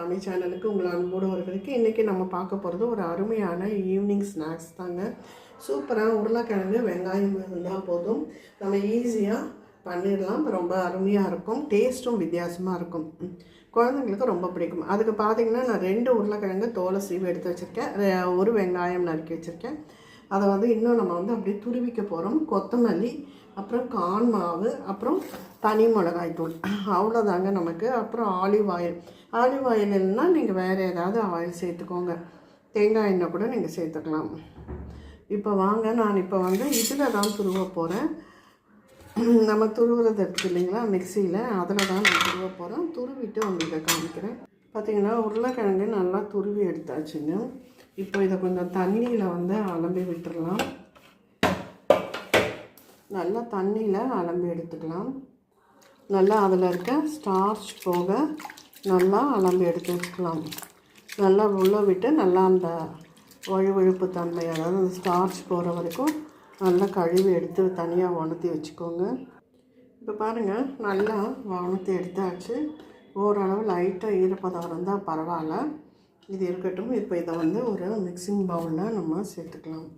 தமிழ் சேனலுக்கு உங்களை அன்போடு வருவதற்கு இன்றைக்கி நம்ம பார்க்க போகிறது ஒரு அருமையான ஈவினிங் ஸ்நாக்ஸ் தாங்க. சூப்பராக உருளைக்கிழங்கு வெங்காயம் இருந்தால் போதும். நம்ம ஈஸியாக பண்ணிடலாம். ரொம்ப அருமையாக இருக்கும். டேஸ்ட்டும் வித்தியாசமாக இருக்கும். ம். குழந்தைங்களுக்கு ரொம்ப பிடிக்கும். அதுக்கு பார்த்தீங்கன்னா நான் ரெண்டு உருளைக்கிழங்கு தோலை சீவு எடுத்து வச்சுருக்கேன். ஒரு வெங்காயம் நறுக்கி வச்சுருக்கேன். அதை வந்து இன்னும் நம்ம வந்து அப்படியே துருவிக்க போகிறோம் கொத்தமல்லி அப்புறம் கான் மாவு அப்புறம் தனி மிளகாய் தூள். அவ்வளோதாங்க நமக்கு. அப்புறம் ஆலிவ் ஆயில். ஆலிவ் ஆயில் இல்லைன்னா நீங்கள் வேறு ஏதாவது ஆயில் சேர்த்துக்கோங்க. தேங்காய் எண்ணெய் கூட நீங்கள் சேர்த்துக்கலாம். இப்போ வாங்க நான் இப்போ வந்து இதில் தான் துருவ போகிறேன் நம்ம துருவுறது இருக்குது இல்லைங்களா மிக்சியில். அதில் தான் நான் துருவ போகிறேன் துருவிட்டு உங்களுக்கு காமிக்கிறேன். பார்த்திங்கன்னா உருளைக்கிழங்கு நல்லா துருவி எடுத்தாச்சுங்க. இப்போ இதை கொஞ்சம் தண்ணியில் வந்து அலம்பி விட்டுறலாம். நல்லா தண்ணியில் அலம்பி எடுத்துக்கலாம். நல்லா அதில் இருக்க ஸ்டார்ச் போக நல்லா அலம்பி எடுத்து வச்சுக்கலாம். நல்லா உள்ளே விட்டு நல்லா அந்த வழுவழுப்பு தன்மை அதாவது அந்த ஸ்டார்ச் போகிற வரைக்கும் நல்லா கழுவி எடுத்து தனியாக உணர்த்தி வச்சுக்கோங்க. இப்போ பாருங்கள் நல்லா உணர்த்தி எடுத்தாச்சு. ஓரளவு லைட்டாக ஈரப்பதம் இருந்தால் பரவாயில்ல. இது இருக்கட்டும் இப்போ இதை வந்து ஒரு மிக்சிங் பவுலில் நம்ம சேர்த்துக்கலாம்.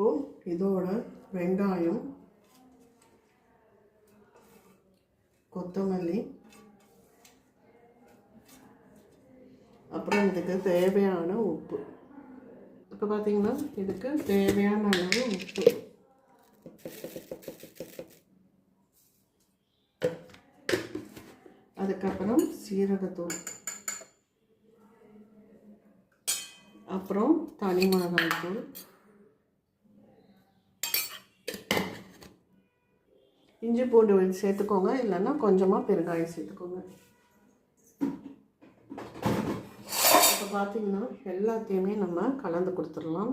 இப்போது இதோட வெங்காயம் கொத்தமல்லி அப்புறம் இதுக்கு தேவையான உப்பு. இப்போ பார்த்தீங்கன்னா இதுக்கு தேவையான அளவு உப்பு. அதுக்கப்புறம் சீரகத்தூள். அப்புறம் தனி மிளகாய் தூள் இஞ்சி பூண்டு விழுது சேர்த்துக்கோங்க. இல்லைன்னா கொஞ்சமாக பெருங்காயம் சேர்த்துக்கோங்க. இப்போ பார்த்தீங்கன்னா எல்லாத்தையுமே நம்ம கலந்து கொடுத்துடலாம்.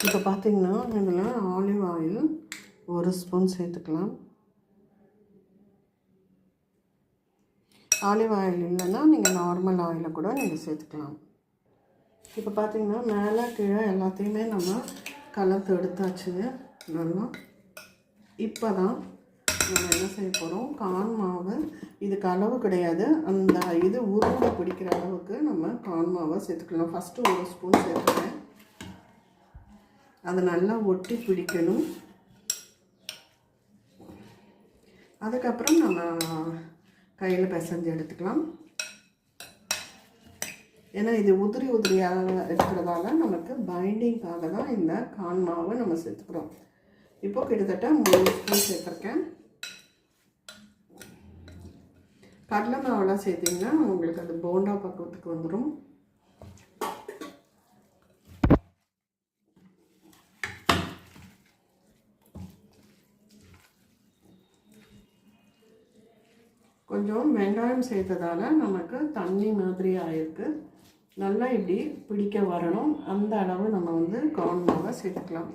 இப்போ பார்த்தீங்கன்னா இதில் ஆலிவ் ஆயில் ஒரு ஸ்பூன் சேர்த்துக்கலாம். ஆலிவ் ஆயில் இல்லைன்னா நீங்கள் நார்மல் ஆயிலை கூட நீங்கள் சேர்த்துக்கலாம். இப்போ பார்த்தீங்கன்னா மேலே கீழே எல்லாத்தையுமே நம்ம கலந்து எடுத்தாச்சுங்க நல்லா. இப்போ தான் நம்ம என்ன செய்ய போகிறோம் கான் மாவு. இதுக்கு அளவு கிடையாது. அந்த இது உருண்டை பிடிக்கிற அளவுக்கு நம்ம கான் மாவை சேர்த்துக்கலாம். ஃபஸ்ட்டு ஒரு ஸ்பூன் சேர்த்துக்கிறேன். அதை நல்லா ஒட்டி பிடிக்கணும். அதுக்கப்புறம் நம்ம கையில் பிசைஞ்சு எடுத்துக்கலாம். ஏன்னா இது உதிரி உதிரியாக இருக்கிறதால நமக்கு பைண்டிங்காக தான் இந்த கான் மாவை நம்ம சேர்த்துக்கிறோம். இப்போ கிட்டத்தட்ட மூணு ஸ்பூன் சேர்த்துருக்கேன். கடலை மாவெல்லாம் சேர்த்திங்கன்னா உங்களுக்கு அது போண்டா பக்குவத்துக்கு வந்துடும் கொஞ்சம் வெங்காயம் சேர்த்ததால நமக்கு தண்ணி மாதிரி ஆயிருக்கு நல்லா இப்படி பிடிக்க வரணும். அந்த அளவு நம்ம வந்து கார்ன் மாவை சேர்த்துக்கலாம்.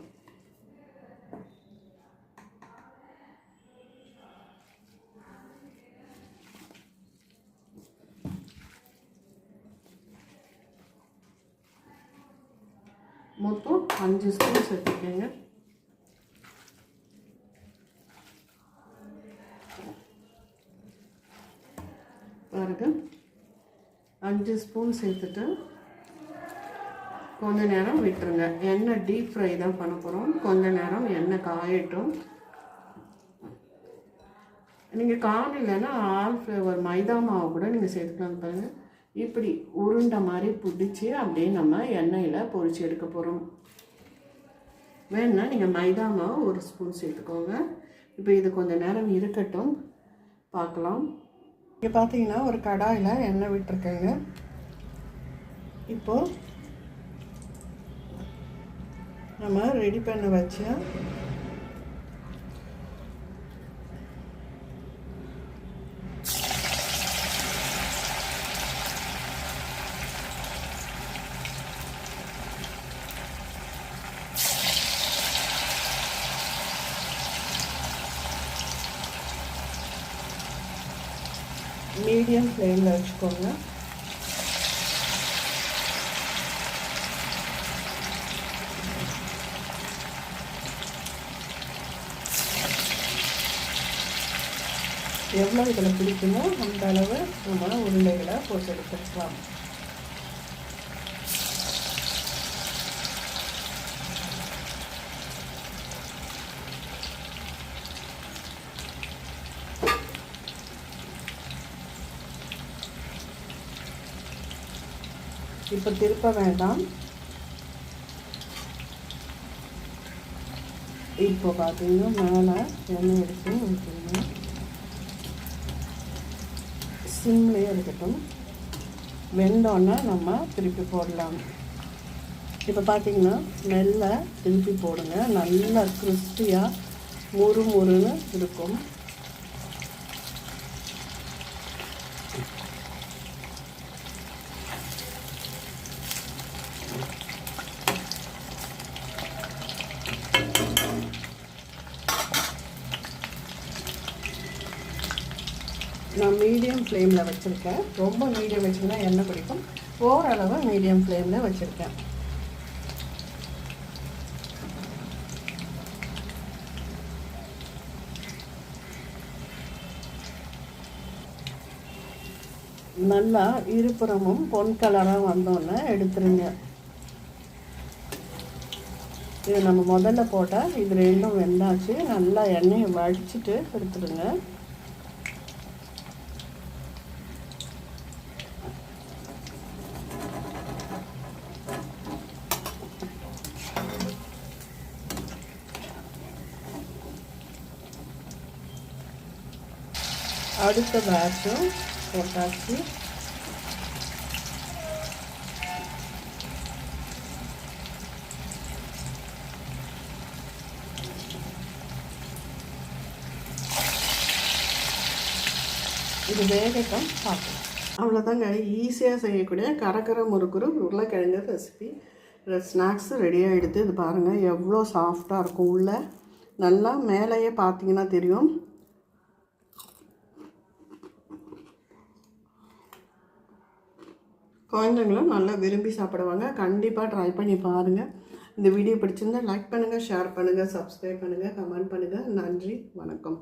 மொத்தம் அஞ்சு ஸ்பூன் சேர்த்துக்கோங்க பாருங்கள் அஞ்சு ஸ்பூன் சேர்த்துட்டு கொஞ்ச நேரம் விட்டுருங்க. எண்ணெய் டீப் ஃப்ரை தான் பண்ண போகிறோம் கொஞ்ச நேரம் எண்ணெய் காயட்டும். நீங்கள் கான் இல்லைன்னா ஆல் ஃப்ளேவர் மைதா மாவு கூட நீங்கள் சேர்த்துக்கலாம் பாருங்கள் இப்படி உருண்டை மாதிரி பிடிச்சி அப்படியே நம்ம எண்ணெயில் பொறிச்சு எடுக்க போகிறோம் வேணுன்னா நீங்கள் மைதா மாவு ஒரு ஸ்பூன் சேர்த்துக்கோங்க. இப்போ இது கொஞ்சம் நேரம் இருக்கட்டும். பார்க்கலாம். இங்கே பார்த்தீங்கன்னா ஒரு கடாயில் எண்ணெய் விட்டுருக்கேங்க. இப்போது நம்ம ரெடி பண்ண வச்ச மீடியம் ஃப்ளேமில் வச்சுக்கோங்க. எவ்வளோ இதில் பிடிக்குமோ அந்த அளவு நம்ம உருளைகளை போட்டு எடுத்துக்கலாம். இப்போ திருப்ப வேண்டாம். இப்போ பார்த்தீங்கன்னா மேலே எண்ணெய் எடுத்து ஊற்றிங்க. சிம்லேயே இருக்கட்டும். வெந்தோன்னே நம்ம திருப்பி போடலாம். இப்போ பார்த்தீங்கன்னா நெல்லை திருப்பி போடுங்க. நல்லா கிறிஸ்பியாக முறு முறுன்னு இருக்கும். நான் மீடியம் ஃப்ளேமில் வச்சுருக்கேன். ரொம்ப மீடியம் வச்சுருந்தா எண்ணெய் பிடிக்கும்? ஓரளவு மீடியம் ஃப்ளேமில் வச்சுருக்கேன். நல்லா இருபுறமும் பொன் கலராக வந்தோன்னே எடுத்துருங்க. இது நம்ம முதல்ல போட்டால் இது ரெண்டும் வெந்தாச்சு. நல்லா எண்ணெயை வடிச்சிட்டு எடுத்துடுங்க அடுத்த பேட்சும் போட்டாச்சு இது வேகட்டும் பார்க்கலாம். அவ்வளோதாங்க ஈஸியாக செய்யக்கூடிய கரக்கரை முறுக்குறு உருளைக்கிழங்கு ரெசிபி ஸ்நாக்ஸு ரெடியாக எடுத்து இது பாருங்கள் எவ்வளோ சாஃப்டாக இருக்கும். உள்ளே நல்லா மேலேயே பார்த்தீங்கன்னா தெரியும். குழந்தைங்களும் நல்லா விரும்பி சாப்பிடுவாங்க. கண்டிப்பாக ட்ரை பண்ணி பாருங்கள் இந்த வீடியோ பிடிச்சிருந்தா லைக் பண்ணுங்கள் ஷேர் பண்ணுங்கள் சப்ஸ்கிரைப் பண்ணுங்கள் கமெண்ட் பண்ணுங்கள் நன்றி வணக்கம்.